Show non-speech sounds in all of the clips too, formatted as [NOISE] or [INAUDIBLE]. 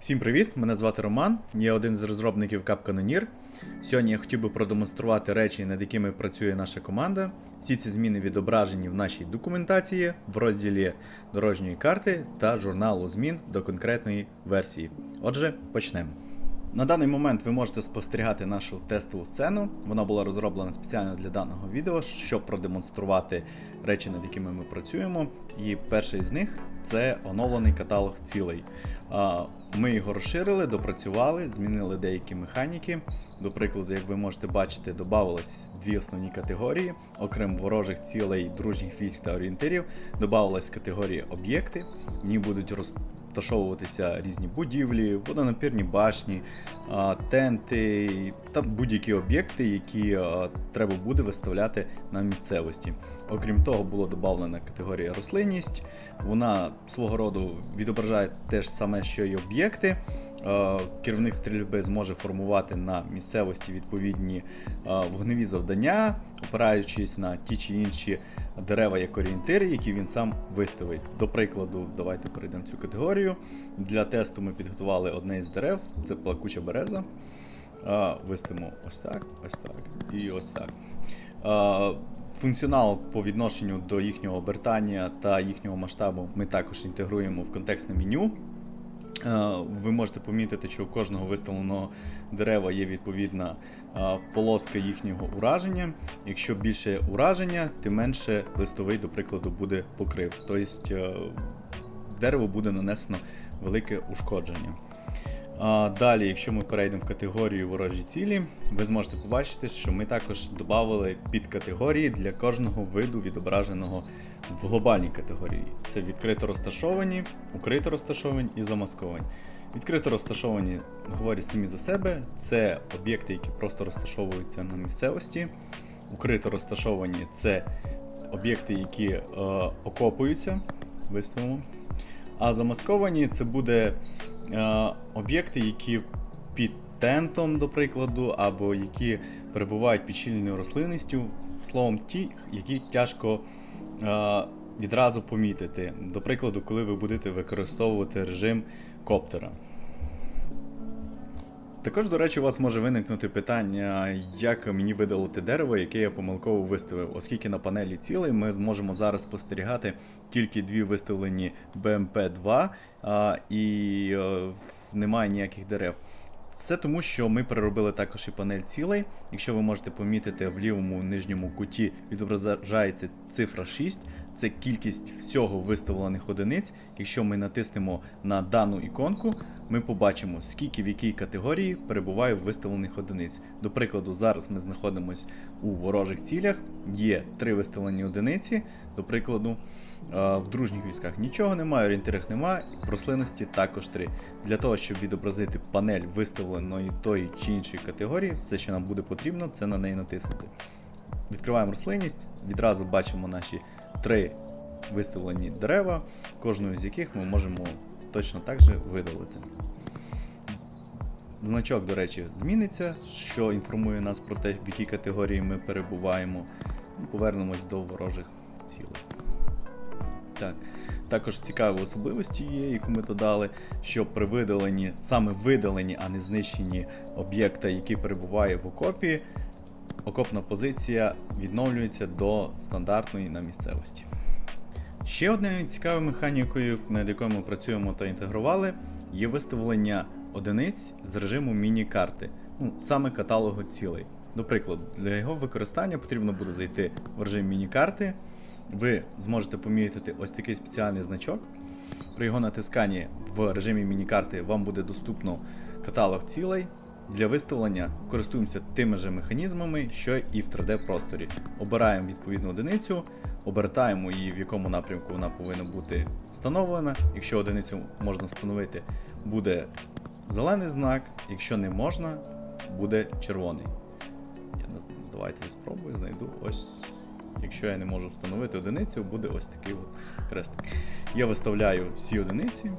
Всім привіт! Мене звати Роман, я один з розробників Capcanonier. Сьогодні я хотів би продемонструвати речі, над якими працює наша команда. Всі ці зміни відображені в нашій документації в розділі дорожньої карти та журналу змін до конкретної версії. Отже, почнемо. На даний момент ви можете спостерігати нашу тестову сцену. Вона була розроблена спеціально для даного відео, щоб продемонструвати речі, над якими ми працюємо. І перший з них це оновлений каталог цілей. Ми його розширили, допрацювали, змінили деякі механіки. До прикладу, як ви можете бачити, додавались дві основні категорії. Окрім ворожих цілей, дружніх військ та орієнтирів, додавалась категорія об'єкти. В ній будуть розташовуватися різні будівлі, водонапірні башні, тенти та будь-які об'єкти, які треба буде виставляти на місцевості. Окрім того, була додана категорія рослинність. Вона свого роду відображає те ж саме, що й об'єкти. Керівник стрільби зможе формувати на місцевості відповідні вогневі завдання, опираючись на ті чи інші дерева як орієнтири, які він сам виставить. До прикладу, давайте перейдемо цю категорію. Для тесту ми підготували одне із дерев, це плакуча береза. Виставимо ось так, ось так і ось так. Функціонал по відношенню до їхнього обертання та їхнього масштабу ми також інтегруємо в контекстне меню. Е, Ви можете помітити, що у кожного виставленого дерева є відповідна е, полоска їхнього ураження. Якщо більше ураження, тим менше листовий, до прикладу, буде покрив. Тобто дерево дереву буде нанесено велике ушкодження. Далі, якщо ми перейдемо в категорію ворожі цілі, ви зможете побачити, що ми також додали підкатегорії для кожного виду відображеного в глобальній категорії. Це відкрито розташовані, укрито розташовані і замасковані. Відкрито розташовані говорять самі за себе, це об'єкти, які просто розташовуються на місцевості. Укрито розташовані це об'єкти, які е, окопуються. Виставимо. А замасковані це буде е, об'єкти, які під тентом, до прикладу, або які перебувають під щільною рослинністю, словом, ті, які тяжко е, відразу помітити. До прикладу, коли ви будете використовувати режим коптера. Також, до речі, у вас може виникнути питання, як мені видалити дерево, яке я помилково виставив, оскільки на панелі цілей ми зможемо зараз спостерігати тільки дві виставлені BMP2 а, і е, немає ніяких дерев. Це тому, що ми переробили також і панель цілей. Якщо ви можете помітити, в лівому нижньому куті відображається цифра 6. Це кількість всього виставлених одиниць. Якщо ми натиснемо на дану іконку, ми побачимо, скільки в якій категорії перебуває виставлених одиниць. До прикладу, зараз ми знаходимося у ворожих цілях, є три виставлені одиниці. До прикладу, е, в дружніх військах нічого немає, орієнтирах немає, в рослинності також три. Для того, щоб відобразити панель виставленої тої чи іншої категорії, все, що нам буде потрібно, це на неї натиснути. Відкриваємо рослинність, відразу бачимо наші три виставлені дерева, кожну з яких ми можемо точно так же видалити. Значок, до речі, зміниться, що інформує нас про те, в якій категорії ми перебуваємо. Повернемось до ворожих цілей. Так. Також цікаві особливості є, яку ми додали, що при видаленні, саме видалені, а не знищені об'єкта, який перебуває в окопі, окопна позиція відновлюється до стандартної на місцевості. Ще одною цікавою механікою, над якою ми працюємо та інтегрували, є виставлення одиниць з режиму міні-карти, ну, саме каталогу цілей. До для його використання потрібно буде зайти в режим міні-карти. Ви зможете помітити ось такий спеціальний значок. При його натисканні в режимі міні-карти вам буде доступно каталог цілей. Для виставлення користуємося тими же механізмами, що і в 3D-просторі. Обираємо відповідну одиницю, обертаємо її, в якому напрямку вона повинна бути встановлена. Якщо одиницю можна встановити, буде зелений знак, якщо не можна, буде червоний. Я давайте я спробую, знайду ось. Якщо я не можу встановити одиницю, буде ось такий от крестик. Я виставляю всі одиниці,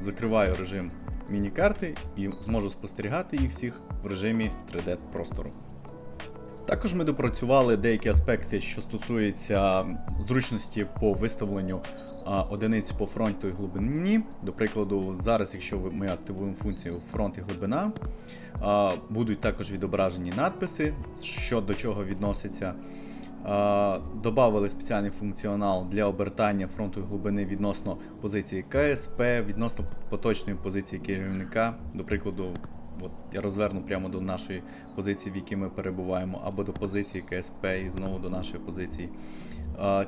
закриваю режим міні-карти і зможу спостерігати їх всіх в режимі 3D простору. Також ми допрацювали деякі аспекти, що стосуються зручності по виставленню одиниць по фронту і глибині. До прикладу, зараз, якщо ми активуємо функцію фронт і глибина, будуть також відображені надписи, що до чого відноситься. Добавили спеціальний функціонал для обертання фронту і глибини відносно позиції КСП, відносно поточної позиції керівника. До прикладу, от я розверну прямо до нашої позиції, в якій ми перебуваємо, або до позиції КСП і знову до нашої позиції.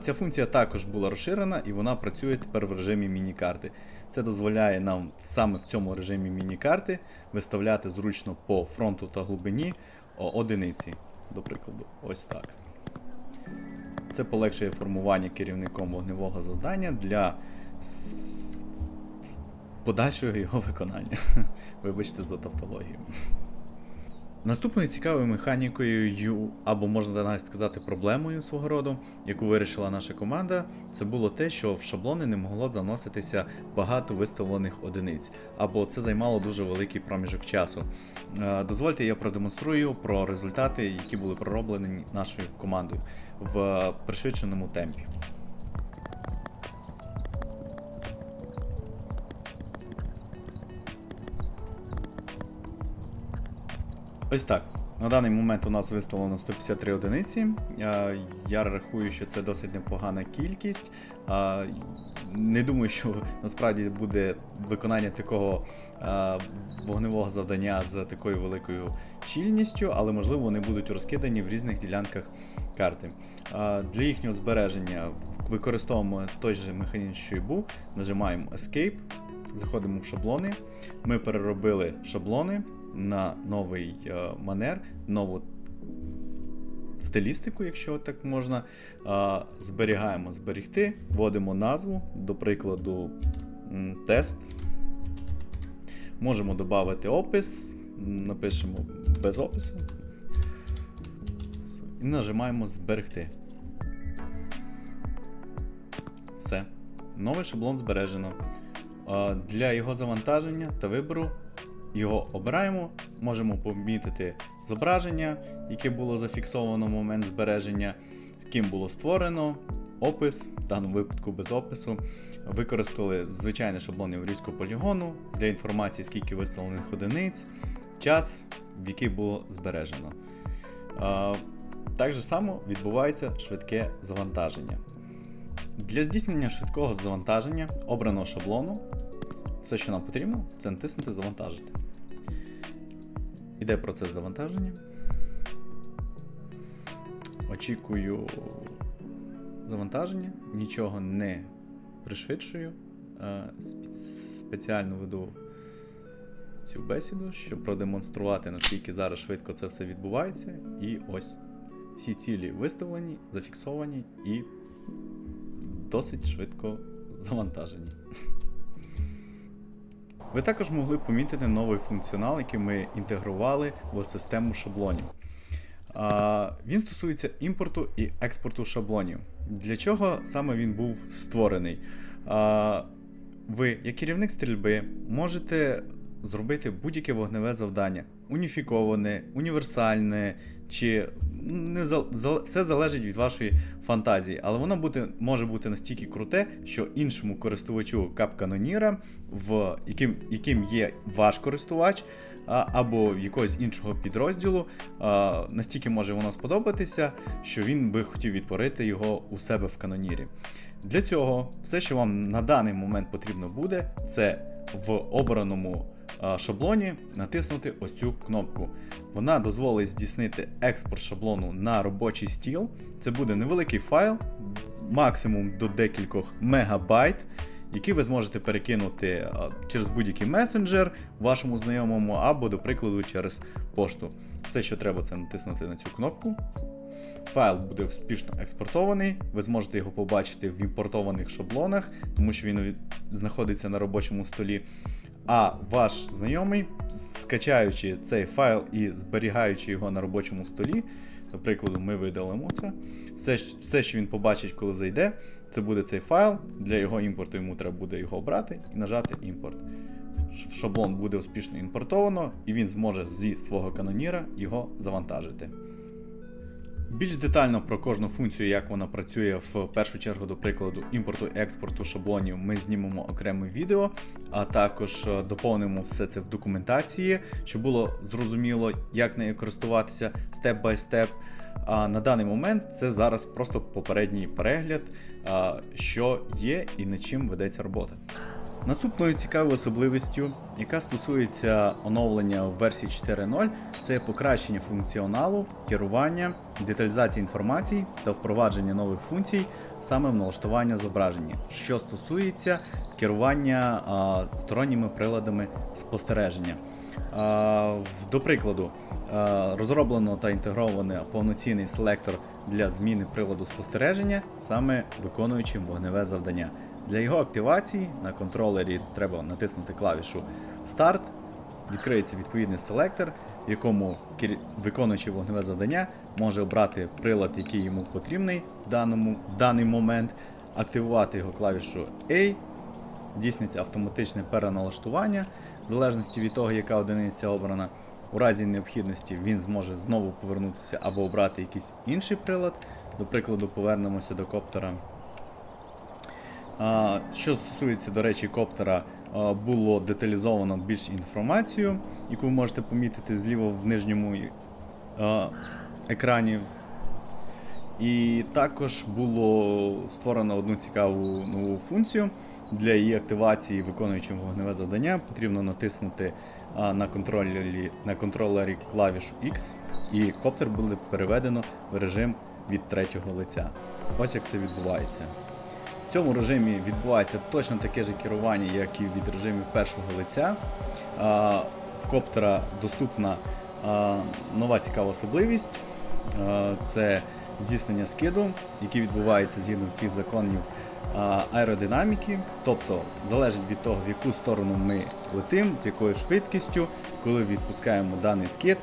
Ця функція також була розширена і вона працює тепер в режимі міні-карти. Це дозволяє нам саме в цьому режимі міні-карти виставляти зручно по фронту та глибині одиниці. До прикладу, ось так. Це полегшує формування керівником вогневого завдання для подальшого його виконання. [LAUGHS] Вибачте за тавтологію. Наступною цікавою механікою, або можна навіть сказати проблемою свого роду, яку вирішила наша команда, це було те, що в шаблони не могло заноситися багато виставлених одиниць, або це займало дуже великий проміжок часу. Е, Дозвольте, я продемонструю про результати, які були пророблені нашою командою в пришвидшеному темпі. Ось так. На даний момент у нас виставлено 153 одиниці. Е, Я рахую, що це досить непогана кількість. Е, Не думаю, що насправді буде виконання такого е, вогневого завдання з такою великою щільністю, але можливо вони будуть розкидані в різних ділянках карти. Для їхнього збереження використовуємо той же механізм, що і був. Нажимаємо Escape, заходимо в шаблони. Ми переробили шаблони на новий е, манер, нову стилістику, якщо так можна. Зберігаємо зберігти, вводимо назву, до прикладу, тест. Можемо додати опис, напишемо без опису. І нажимаємо зберегти. Все. Новий шаблон збережено. Для його завантаження та вибору його обираємо, можемо помітити зображення, яке було зафіксовано в момент збереження, з ким було створено, опис, в даному випадку без опису. Використали звичайний шаблон єврейського полігону для інформації, скільки виставлених одиниць, час, в який було збережено. Так же само відбувається швидке завантаження. Для здійснення швидкого завантаження обраного шаблону все, що нам потрібно, це натиснути Завантажити. Іде процес завантаження. Очікую завантаження, нічого не пришвидшую. Е, Спеціально веду цю бесіду, щоб продемонструвати, наскільки зараз швидко це все відбувається. І ось всі цілі виставлені, зафіксовані і досить швидко завантажені. Ви також могли помітити новий функціонал, який ми інтегрували в систему шаблонів. Він стосується імпорту і експорту шаблонів. Для чого саме він був створений? Ви, як керівник стрільби, можете зробити будь-яке вогневе завдання: уніфіковане, універсальне, чи не зал- все залежить від вашої фантазії, але воно буде, може бути настільки круте, що іншому користувачу капканоніра, в яким, яким є ваш користувач, або якогось іншого підрозділу, настільки може воно сподобатися, що він би хотів відтворити його у себе в канонірі. Для цього все, що вам на даний момент потрібно буде, це в обраному шаблоні натиснути ось цю кнопку. Вона дозволить здійснити експорт шаблону на робочий стіл. Це буде невеликий файл, максимум до декількох мегабайт, який ви зможете перекинути через будь-який месенджер вашому знайомому або, до прикладу, через пошту. Все, що треба, це натиснути на цю кнопку. Файл буде успішно експортований, ви зможете його побачити в імпортованих шаблонах, тому що він знаходиться на робочому столі. А ваш знайомий, скачаючи цей файл і зберігаючи його на робочому столі, до прикладу, ми видалимо це. Все, все, що він побачить, коли зайде, це буде цей файл. Для його імпорту йому треба буде його обрати і нажати імпорт. Шаблон буде успішно імпортовано, і він зможе зі свого каноніра його завантажити. Більш детально про кожну функцію, як вона працює в першу чергу, до прикладу, імпорту експорту шаблонів, ми знімемо окреме відео, а також е, доповнимо все це в документації, щоб було зрозуміло, як нею користуватися степ бай степ. А на даний момент це зараз просто попередній перегляд, що є і над чим ведеться робота. Наступною цікавою особливістю, яка стосується оновлення в версії 4.0, це покращення функціоналу, керування, деталізації інформації та впровадження нових функцій саме в налаштування зображення, що стосується керування а, сторонніми приладами спостереження. А, До прикладу, а, розроблено та інтегровано повноцінний селектор для зміни приладу спостереження, саме виконуючим вогневе завдання. Для його активації на контролері треба натиснути клавішу Старт, відкриється відповідний селектор, в якому виконуючий вогневе завдання може обрати прилад, який йому потрібний в, даному, в даний момент, активувати його клавішу A, здійсниться автоматичне переналаштування, в залежності від того, яка одиниця обрана. У разі необхідності він зможе знову повернутися або обрати якийсь інший прилад. До прикладу, повернемося до коптера. Що стосується, до речі, коптера, було деталізовано більш інформацію, яку ви можете помітити зліва в нижньому екрані. І також було створено одну цікаву нову функцію. Для її активації, виконуючим вогневе завдання, потрібно натиснути на контролері, на контролері клавішу X, і коптер буде переведено в режим від третього лиця. Ось як це відбувається. Цьому режимі відбувається точно таке ж керування, як і від режимів першого лиця. В коптера доступна нова цікава особливість. Це здійснення скиду, який відбувається згідно всіх законів аеродинаміки. Тобто залежить від того, в яку сторону ми летимо, з якою швидкістю, коли відпускаємо даний скид.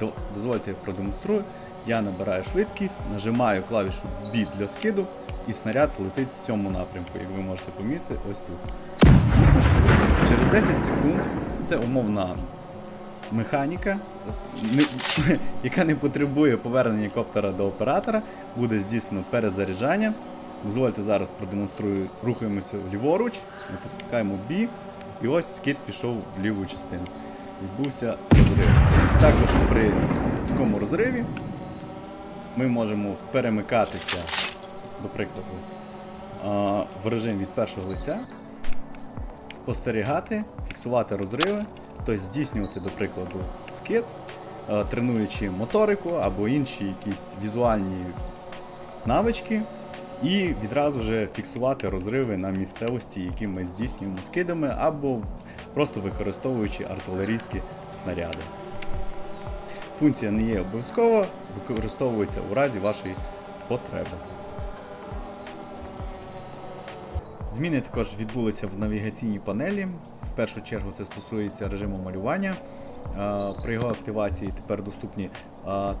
До- Дозвольте я продемонструю. Я набираю швидкість, нажимаю клавішу B для скиду, і снаряд летить в цьому напрямку, як ви можете помітити, ось тут. Через 10 секунд це умовна механіка, [LAUGHS] яка не потребує повернення коптера до оператора, буде здійснено перезаряджання. Дозвольте зараз продемонструю, рухаємося ліворуч, натискаємо B, і ось скид пішов в ліву частину. Відбувся розрив. Також при такому розриві ми можемо перемикатися, до прикладу, в режим від першого лиця, спостерігати, фіксувати розриви, тобто здійснювати, до прикладу, скид, тренуючи моторику або інші якісь візуальні навички, і відразу вже фіксувати розриви на місцевості, які ми здійснюємо скидами, або просто використовуючи артилерійські снаряди. Функція не є обов'язкова, використовується у разі вашої потреби. Зміни також відбулися в навігаційній панелі. В першу чергу це стосується режиму малювання. При його активації тепер доступні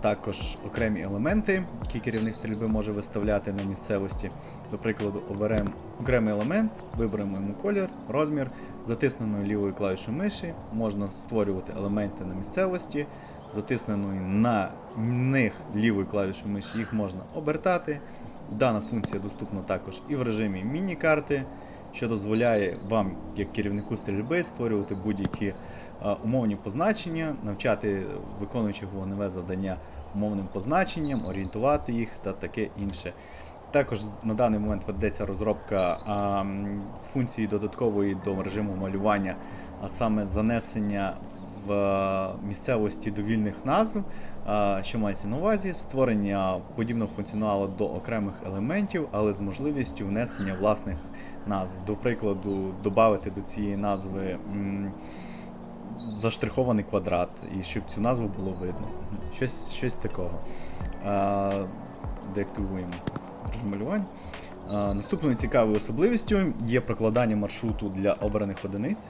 також окремі елементи, які керівник стрільби може виставляти на місцевості. До прикладу, оберемо окремий елемент, виберемо йому колір, розмір, затисненою лівою клавішою миші можна створювати елементи на місцевості, затисненою на них лівою клавішою миші їх можна обертати. Дана функція доступна також і в режимі міні-карти, що дозволяє вам, як керівнику стрільби, створювати будь-які е, умовні позначення, навчати виконуючих вогневе завдання умовним позначенням, орієнтувати їх та таке інше. Також на даний момент ведеться розробка а, функції додаткової до режиму малювання, а саме занесення в е, місцевості довільних назв, що мається на увазі, створення подібного функціоналу до окремих елементів, але з можливістю внесення власних назв. До прикладу, додати до цієї назви заштрихований квадрат, і щоб цю назву було видно. Щось, щось такого. А, деактивуємо режим малювання. А, наступною цікавою особливістю є прокладання маршруту для обраних одиниць.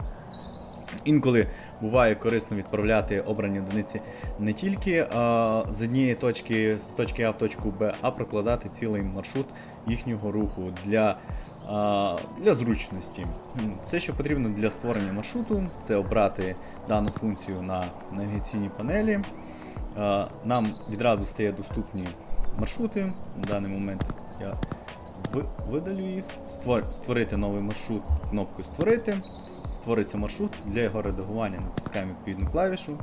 Інколи буває корисно відправляти обрані одиниці не тільки а, з однієї точки з точки А в точку Б, а прокладати цілий маршрут їхнього руху для, а, для зручності. Все, що потрібно для створення маршруту, це обрати дану функцію на навігаційній панелі. А, Нам відразу стає доступні маршрути. На даний момент я видалю їх, створити новий маршрут кнопкою Створити. Створиться маршрут. Для його редагування натискаємо відповідну клавішу.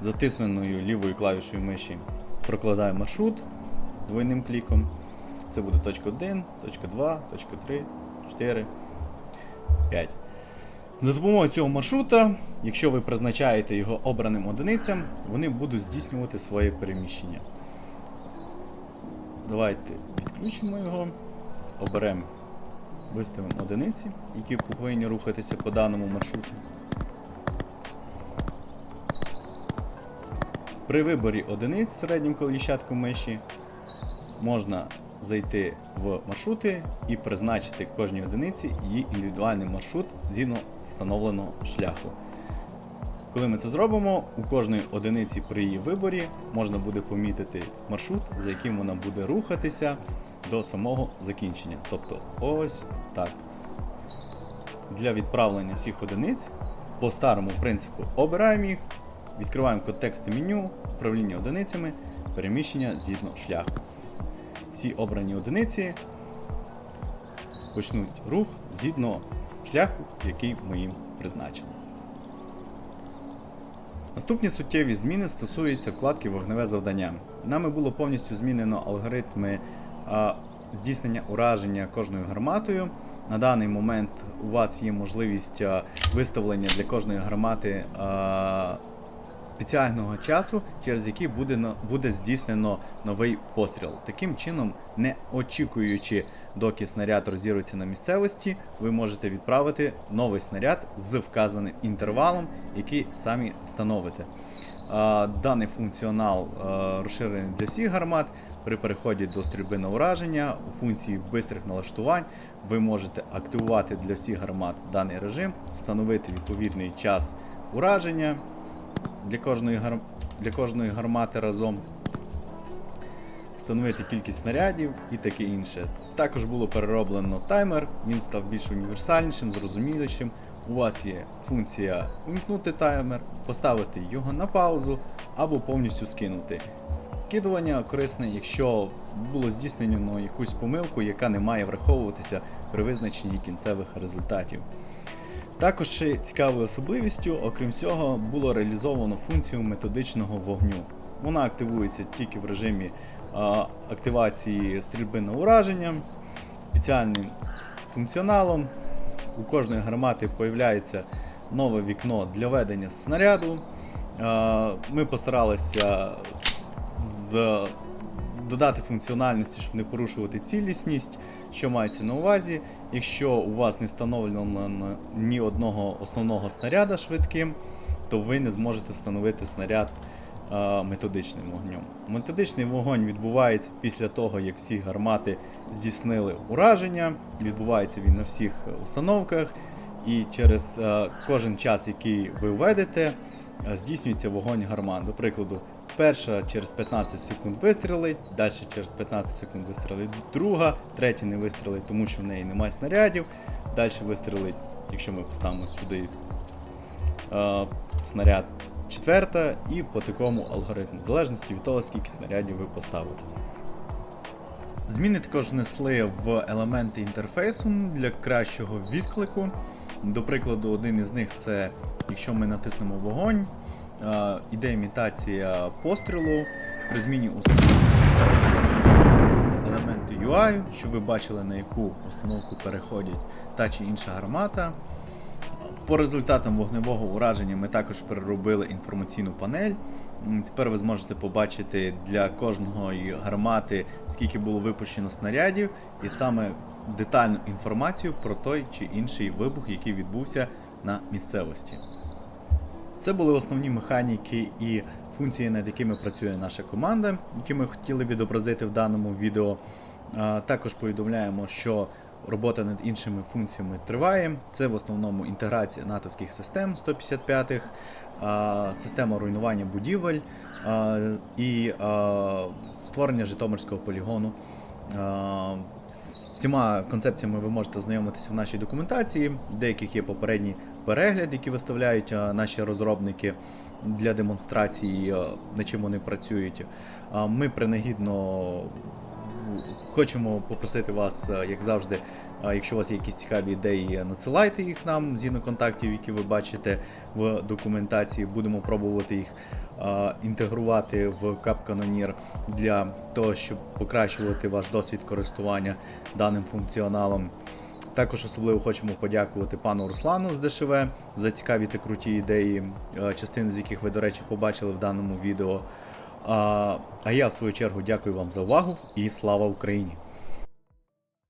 Затисненою лівою клавішою миші прокладаю маршрут двойним кліком. Це буде точка 1, точка 2, точка 3, 4, 5. За допомогою цього маршрута, якщо ви призначаєте його обраним одиницям, вони будуть здійснювати своє переміщення. Давайте відключимо його, оберемо, виставимо одиниці, які повинні рухатися по даному маршруту. При виборі одиниць середнім коліщатком миші можна зайти в маршрути і призначити кожній одиниці її індивідуальний маршрут згідно встановленого шляху. Коли ми це зробимо, у кожної одиниці при її виборі можна буде помітити маршрут, за яким вона буде рухатися до самого закінчення. Тобто ось так. Для відправлення всіх одиниць по старому принципу обираємо їх, відкриваємо контексти меню, управління одиницями, переміщення згідно шляху. Всі обрані одиниці почнуть рух згідно шляху, який ми їм призначили. Наступні суттєві зміни стосуються вкладки Вогневе завдання. Нами було повністю змінено алгоритми здійснення ураження кожною гарматою. На даний момент у вас є можливість виставлення для кожної гармати спеціального часу, через який буде, буде здійснено новий постріл. Таким чином, не очікуючи, доки снаряд розірветься на місцевості, ви можете відправити новий снаряд з вказаним інтервалом, який самі встановите. Даний функціонал розширений для всіх гармат. При переході до стрільби на ураження у функції бистрих налаштувань ви можете активувати для всіх гармат даний режим, встановити відповідний час ураження для кожної, гар... для кожної гармати разом. Встановити кількість снарядів і таке інше. Також було перероблено таймер, він став більш універсальнішим, зрозумілішим. У вас є функція увімкнути таймер, поставити його на паузу або повністю скинути. Скидування корисне, якщо було здійснено якусь помилку, яка не має враховуватися при визначенні кінцевих результатів. Також цікавою особливістю, окрім всього, було реалізовано функцію методичного вогню. Вона активується тільки в режимі а, активації стрільби на ураження, спеціальним функціоналом. У кожної гармати появляється нове вікно для ведення снаряду. Ми постаралися з додати функціональності, щоб не порушувати цілісність, що мається на увазі. Якщо у вас не встановлено ні одного основного снаряда швидким, то ви не зможете встановити снаряд е, методичним вогнем. Методичний вогонь відбувається після того, як всі гармати здійснили ураження. Відбувається він на всіх установках, і через е, кожен час, який ви введете, е, здійснюється вогонь гармат. До прикладу, перша через 15 секунд вистрілить, далі через 15 секунд вистрілить друга, третя не вистрілить, тому що в неї немає снарядів. Далі вистрілить, якщо ми поставимо сюди е, снаряд четверта, і по такому алгоритму, в залежності від того, скільки снарядів ви поставите. Зміни також внесли в елементи інтерфейсу для кращого відклику. До прикладу, один із них це якщо ми натиснемо вогонь, іде імітація пострілу при зміні установки елементи UI, щоб ви бачили на яку установку переходять та чи інша гармата. По результатам вогневого ураження ми також переробили інформаційну панель. Тепер ви зможете побачити для кожної гармати, скільки було випущено снарядів, і саме детальну інформацію про той чи інший вибух, який відбувся на місцевості. Це були основні механіки і функції, над якими працює наша команда, які ми хотіли відобразити в даному відео. Також повідомляємо, що робота над іншими функціями триває. Це в основному інтеграція натовських систем 155-х, система руйнування будівель і створення Житомирського полігону. З цими концепціями ви можете ознайомитися в нашій документації. Деяких є попередні перегляд, які виставляють наші розробники для демонстрації, над чим вони працюють. Ми принагідно хочемо попросити вас, е, як завжди, е, якщо у вас є якісь цікаві ідеї, надсилайте їх нам згідно контактів, які ви бачите в документації. Будемо пробувати їх е, інтегрувати в Capcanonier для того, щоб покращувати ваш досвід користування даним функціоналом. Також особливо хочемо подякувати пану Руслану з ДШВ за цікаві та круті ідеї, е, частину з яких ви, до речі, побачили в даному відео. А, я, в свою чергу, дякую вам за увагу і слава Україні!